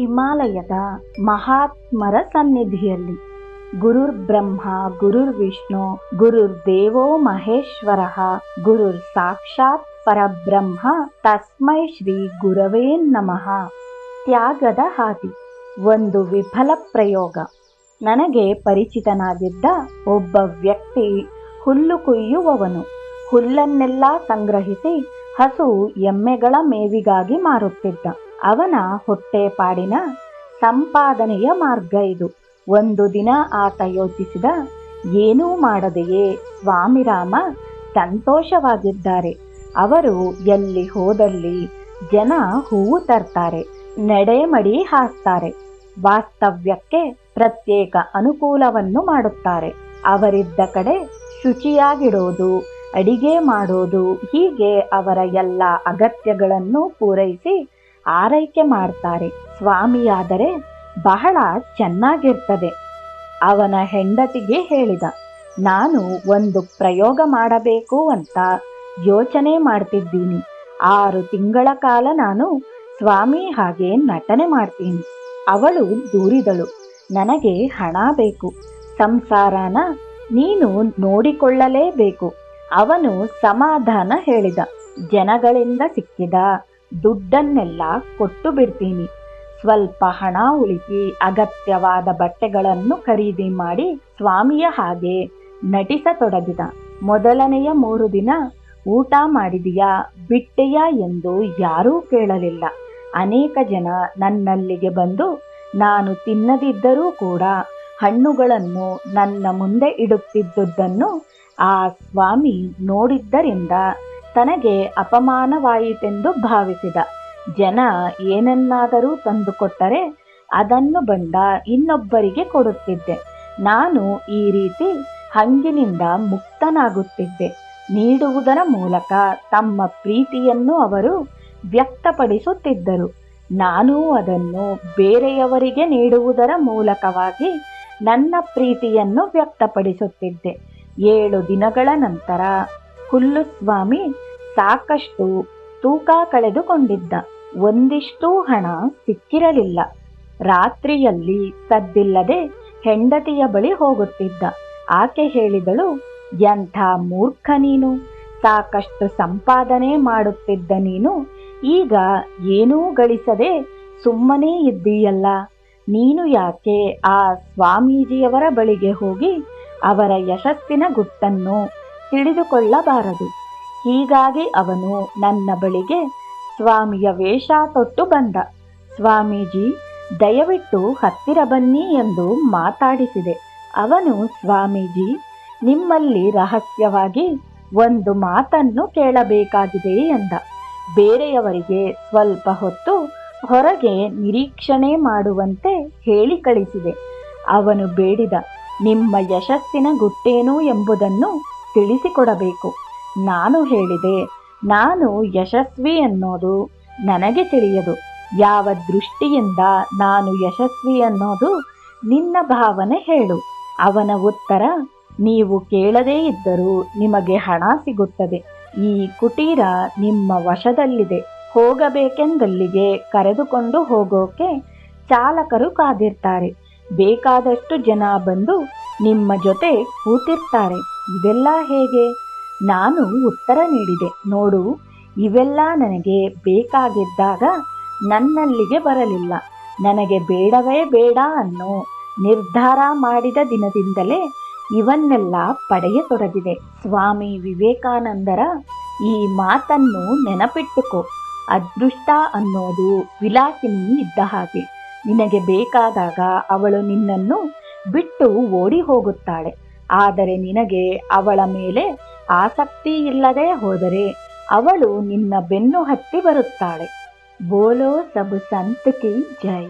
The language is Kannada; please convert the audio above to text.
ಹಿಮಾಲಯದ ಮಹಾತ್ಮರ ಸನ್ನಿಧಿಯಲ್ಲಿ. ಗುರುರ್ ಬ್ರಹ್ಮ, ಗುರುರ್ ವಿಷ್ಣು, ಗುರುರ್ ದೇವೋ ಮಹೇಶ್ವರ, ಗುರುರ್ ಸಾಕ್ಷಾತ್ ಪರಬ್ರಹ್ಮ, ತಸ್ಮೈ ಶ್ರೀ ಗುರವೇ ನಮಃ. ತ್ಯಾಗದ ಹಾದಿ. ಒಂದು ವಿಫಲ ಪ್ರಯೋಗ. ನನಗೆ ಪರಿಚಿತನಾಗಿದ್ದ ಒಬ್ಬ ವ್ಯಕ್ತಿ ಹುಲ್ಲು ಕುಯ್ಯುವವನು. ಹುಲ್ಲನ್ನೆಲ್ಲ ಸಂಗ್ರಹಿಸಿ ಹಸು ಎಮ್ಮೆಗಳ ಮೇವಿಗಾಗಿ ಮಾರುತ್ತಿದ್ದ. ಅವನ ಹೊಟ್ಟೆಪಾಡಿನ ಸಂಪಾದನೆಯ ಮಾರ್ಗ ಇದು. ಒಂದು ದಿನ ಆತ ಯೋಚಿಸಿದ, ಏನೂ ಮಾಡದೆಯೇ? ಸ್ವಾಮಿರಾಮ ಸಂತೋಷವಾಗಿದ್ದಾರೆ. ಅವರು ಎಲ್ಲಿ ಹೋದಲ್ಲಿ ಜನ ಹೂವು ತರ್ತಾರೆ ನಡೆಮಡಿ ಹಾಸ್ತಾರೆ. ವಾಸ್ತವ್ಯಕ್ಕೆ ಪ್ರತ್ಯೇಕ ಅನುಕೂಲವನ್ನು ಮಾಡುತ್ತಾರೆ. ಅವರಿದ್ದ ಕಡೆ ಶುಚಿಯಾಗಿಡೋದು, ಅಡಿಗೆ ಮಾಡೋದು ಹೀಗೆ ಅವರ ಎಲ್ಲ ಅಗತ್ಯಗಳನ್ನು ಪೂರೈಸಿ ಆರೈಕೆ ಮಾಡ್ತಾರೆ. ಸ್ವಾಮಿಯಾದರೆ ಬಹಳ ಚೆನ್ನಾಗಿರ್ತದೆ. ಅವನ ಹೆಂಡತಿಗೆ ಹೇಳಿದ, ನಾನು ಒಂದು ಪ್ರಯೋಗ ಮಾಡಬೇಕು ಅಂತ ಯೋಚನೆ ಮಾಡ್ತಿದ್ದೀನಿ. ಆರು ತಿಂಗಳ ಕಾಲ ನಾನು ಸ್ವಾಮಿ ಹಾಗೆ ನಟನೆ ಮಾಡ್ತೀನಿ. ಅವಳು ದೂರಿದಳು. ನನಗೆ ಹಣ ಬೇಕು. ಸಂಸಾರನ ನೀನು ನೋಡಿಕೊಳ್ಳಲೇಬೇಕು. ಅವನು ಸಮಾಧಾನ ಹೇಳಿದ. ಜನಗಳಿಂದ ಸಿಕ್ಕಿದ ದುಡ್ಡನ್ನೆಲ್ಲ ಕೊಟ್ಟು ಬಿಡ್ತೀನಿ. ಸ್ವಲ್ಪ ಹಣ ಉಳಿಸಿ ಅಗತ್ಯವಾದ ಬಟ್ಟೆಗಳನ್ನು ಖರೀದಿ ಮಾಡಿ ಸ್ವಾಮಿಯ ಹಾಗೆ ನಟಿಸತೊಡಗಿದ. ಮೊದಲನೆಯ ಮೂರು ದಿನ ಊಟ ಮಾಡಿದೆಯಾ, ಬಿಟ್ಟೆಯಾ ಎಂದು ಯಾರೂ ಕೇಳಲಿಲ್ಲ. ಅನೇಕ ಜನ ನನ್ನಲ್ಲಿಗೆ ಬಂದು, ನಾನು ತಿನ್ನದಿದ್ದರೂ ಕೂಡ ಹಣ್ಣುಗಳನ್ನು ನನ್ನ ಮುಂದೆ ಇಡುತ್ತಿದ್ದುದನ್ನು ಆ ಸ್ವಾಮಿ ನೋಡಿದ್ದರಿಂದ ತನಗೆ ಅಪಮಾನವಾಯಿತೆಂದು ಭಾವಿಸಿದ. ಜನ ಏನನ್ನಾದರೂ ತಂದುಕೊಟ್ಟರೆ ಅದನ್ನು ಬಂದ ಇನ್ನೊಬ್ಬರಿಗೆ ಕೊಡುತ್ತಿದ್ದೆ. ನಾನು ಈ ರೀತಿ ಹಂಗಿನಿಂದ ಮುಕ್ತನಾಗುತ್ತಿದ್ದೆ. ನೀಡುವುದರ ಮೂಲಕ ತಮ್ಮ ಪ್ರೀತಿಯನ್ನು ಅವರು ವ್ಯಕ್ತಪಡಿಸುತ್ತಿದ್ದರು. ನಾನು ಅದನ್ನು ಬೇರೆಯವರಿಗೆ ನೀಡುವುದರ ಮೂಲಕವಾಗಿ ನನ್ನ ಪ್ರೀತಿಯನ್ನು ವ್ಯಕ್ತಪಡಿಸುತ್ತಿದ್ದೆ. ಏಳು ದಿನಗಳ ನಂತರ ಹುಲ್ಲುಸ್ವಾಮಿ ಸಾಕಷ್ಟು ತೂಕ ಕಳೆದುಕೊಂಡಿದ್ದ. ಒಂದಿಷ್ಟೂ ಹಣ ಸಿಕ್ಕಿರಲಿಲ್ಲ. ರಾತ್ರಿಯಲ್ಲಿ ಸದ್ದಿಲ್ಲದೆ ಹೆಂಡತಿಯ ಬಳಿ ಹೋಗುತ್ತಿದ್ದ. ಆಕೆ ಹೇಳಿದಳು, ಎಂಥ ಮೂರ್ಖ ನೀನು, ಸಾಕಷ್ಟು ಸಂಪಾದನೆ ಮಾಡುತ್ತಿದ್ದ ನೀನು, ಈಗ ಏನೂ ಗಳಿಸದೆ ಸುಮ್ಮನೇ ಇದ್ದೀಯಲ್ಲ. ನೀನು ಯಾಕೆ ಆ ಸ್ವಾಮೀಜಿಯವರ ಬಳಿಗೆ ಹೋಗಿ ಅವರ ಯಶಸ್ಸಿನ ಗುಟ್ಟನ್ನು ತಿಳಿದುಕೊಳ್ಳಬಾರದು? ಹೀಗಾಗಿ ಅವನು ನನ್ನ ಬಳಿಗೆ ಸ್ವಾಮಿಯ ವೇಷ ತೊಟ್ಟು ಬಂದ. ಸ್ವಾಮೀಜಿ, ದಯವಿಟ್ಟು ಹತ್ತಿರ ಬನ್ನಿ ಎಂದು ಮಾತಾಡಿಸಿದೆ. ಅವನು, ಸ್ವಾಮೀಜಿ, ನಿಮ್ಮಲ್ಲಿ ರಹಸ್ಯವಾಗಿ ಒಂದು ಮಾತನ್ನು ಕೇಳಬೇಕಾಗಿದೆ ಎಂದ. ಬೇರೆಯವರಿಗೆ ಸ್ವಲ್ಪ ಹೊತ್ತು ಹೊರಗೆ ನಿರೀಕ್ಷಣೆ ಮಾಡುವಂತೆ ಹೇಳಿ ಕಳಿಸಿದೆ. ಅವನು ಬೇಡಿದ ನಿಮ್ಮ ಯಶಸ್ಸಿನ ಗುಟ್ಟೇನು ಎಂಬುದನ್ನು ತಿಳಿಸಿಕೊಡಬೇಕು. ನಾನು ಹೇಳಿದೆ, ನಾನು ಯಶಸ್ವಿ ಅನ್ನೋದು ನನಗೆ ತಿಳಿಯದು. ಯಾವ ದೃಷ್ಟಿಯಿಂದ ನಾನು ಯಶಸ್ವಿ ಅನ್ನೋದು ನಿನ್ನ ಭಾವನೆ ಹೇಳು. ಅವನ ಉತ್ತರ ನೀವು ಕೇಳದೇ ಇದ್ದರೂ ನಿಮಗೆ ಹಣ ಸಿಗುತ್ತದೆ. ಈ ಕುಟೀರ ನಿಮ್ಮ ವಶದಲ್ಲಿದೆ. ಹೋಗಬೇಕೆಂದಲ್ಲಿಗೆ ಕರೆದುಕೊಂಡು ಹೋಗೋಕೆ ಚಾಲಕರು ಕಾದಿರ್ತಾರೆ. ಬೇಕಾದಷ್ಟು ಜನ ಬಂದು ನಿಮ್ಮ ಜೊತೆ ಕೂತಿರ್ತಾರೆ. ಇದೆಲ್ಲ ಹೇಗೆ? ನಾನು ಉತ್ತರ ನೀಡಿದೆ. ನೋಡು, ಇವೆಲ್ಲ ನನಗೆ ಬೇಕಾಗಿದ್ದಾಗ ನನ್ನಲ್ಲಿಗೆ ಬರಲಿಲ್ಲ. ನನಗೆ ಬೇಡವೇ ಬೇಡ ಅನ್ನೋ ನಿರ್ಧಾರ ಮಾಡಿದ ದಿನದಿಂದಲೇ ಇವನ್ನೆಲ್ಲ ಪಡೆಯತೊಡಗಿದೆ. ಸ್ವಾಮಿ ವಿವೇಕಾನಂದರ ಈ ಮಾತನ್ನು ನೆನಪಿಟ್ಟುಕೋ. ಅದೃಷ್ಟ ಅನ್ನೋದು ವಿಲಾಸಿನಿ ಇದ್ದ ಹಾಗೆ. ನಿನಗೆ ಬೇಕಾದಾಗ ಅವಳು ನಿನ್ನನ್ನು ಬಿಟ್ಟು ಓಡಿ ಹೋಗುತ್ತಾಳೆ. ಆದರೆ ನಿನಗೆ ಅವಳ ಮೇಲೆ ಆಸಕ್ತಿ ಇಲ್ಲದೆ ಹೋದರೆ ಅವಳು ನಿನ್ನ ಬೆನ್ನು ಹತ್ತಿ ಬರುತ್ತಾಳೆ. ಬೋಲೋ ಸಬ್ ಸಂತಕಿ ಜೈ.